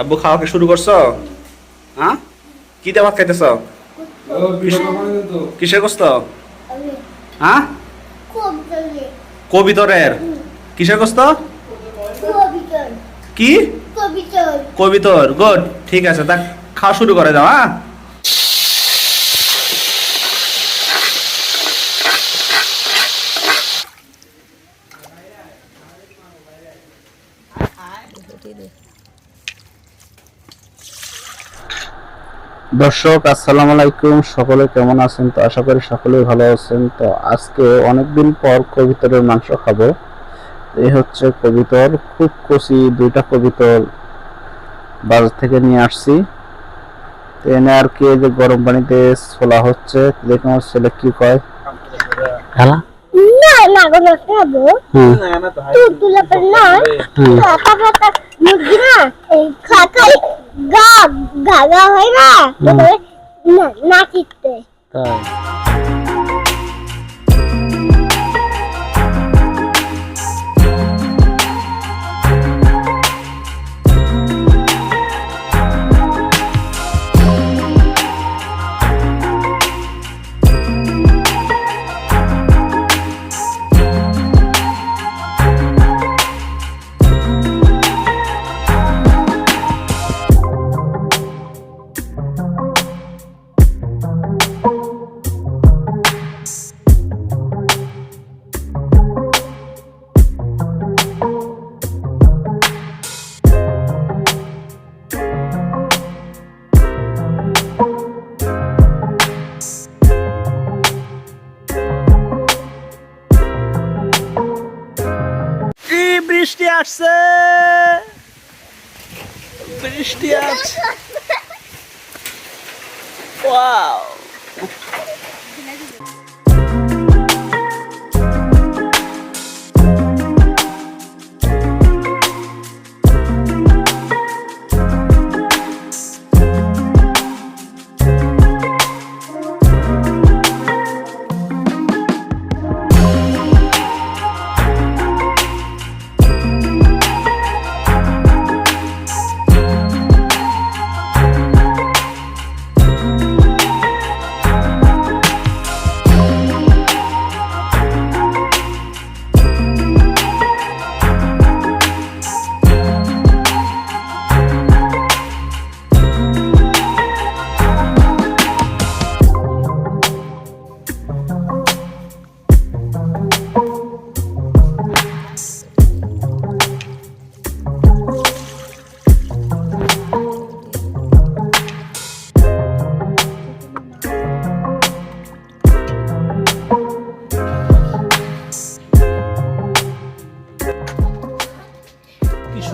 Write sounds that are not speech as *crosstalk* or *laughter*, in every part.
আব্বু খাওয়াকে শুরু করছ? হ্যাঁ? কি দিয়ে ভাত খাইতেছ? কিসের গোস্ত? হ্যাঁ? কবিতরের। কিসের গোস্ত? কি? কবিতর গুড ঠিক আছে তা খাওয়া শুরু করে দাও হ্যাঁ? দর্শক আসসালামু আলাইকুম। সকলে কেমন আছেন? তো আশা করি সকলেই ভালো আছেন। তো আজকে অনেকদিন পর কবিতরের মাংস খাব। এই হচ্ছে কবিতর খুব কচি দুইটা কবিতর বাজার থেকে নিয়ে আসছি। তো এনে আর কি যে গরম পানিতে ছোলা হচ্ছে দেখুন আমার ছেলে কি কয়? খালা? না না খাব। তুই তুলে পর না হুম। তারপর তার মুরগি না এই খাতাই গা হয় না না না চিত্তে। তাই। আসছে। বৃষ্টি *laughs* আসছে ওয়াও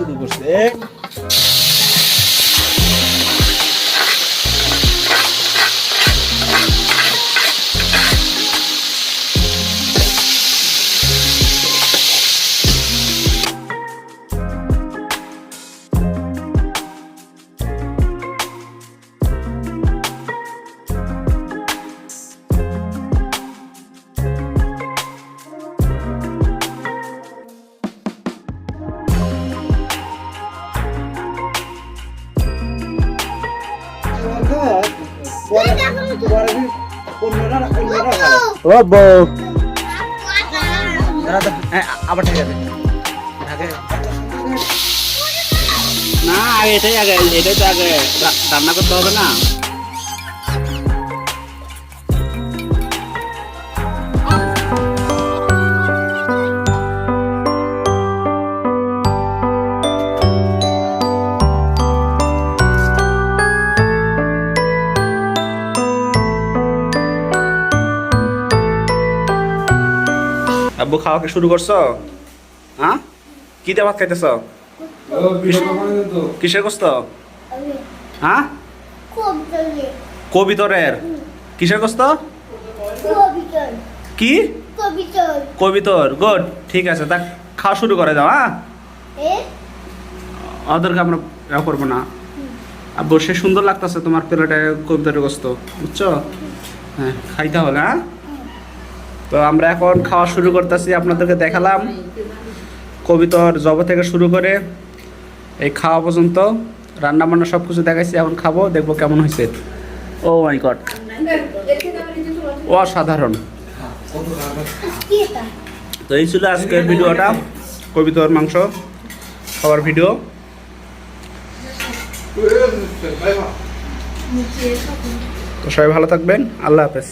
শুরু করছে। আবার ঠিক আছে না এটাই আগে এটাই তো আগে। রান্না করতে হবে না। আব্বু খাওয়াকে শুরু করছ? হ্যাঁ? কি ভাত খাইতেছ? কিসের গোস্ত? হ্যাঁ? কবিতর কবিতরের কিসের কবিতর কি? কবিতর কবিতর গুড ঠিক আছে, তা খাওয়া শুরু করে দাও হ্যাঁ? ওদেরকে আমরা ইয়া করব না। আব্বু, সে সুন্দর লাগতেছে তোমার প্লেটে কবিতরের গোস্ত, বুঝছ? হ্যাঁ খাইতে হবে হ্যাঁ? তো আমরা এখন খাওয়া শুরু করতেছি, আপনাদেরকে দেখালাম কবিতর জব থেকে শুরু করে এই খাওয়া পর্যন্ত রান্না বান্না সব কিছু দেখাইছি, এখন খাব, দেখব কেমন হয়েছে ও মাই গড। অসাধারণ। তো এই ছিল আজকের ভিডিওটা, কবিতর মাংস খাওয়ার ভিডিও। তো সবাই ভালো থাকবেন, আল্লাহ হাফেজ।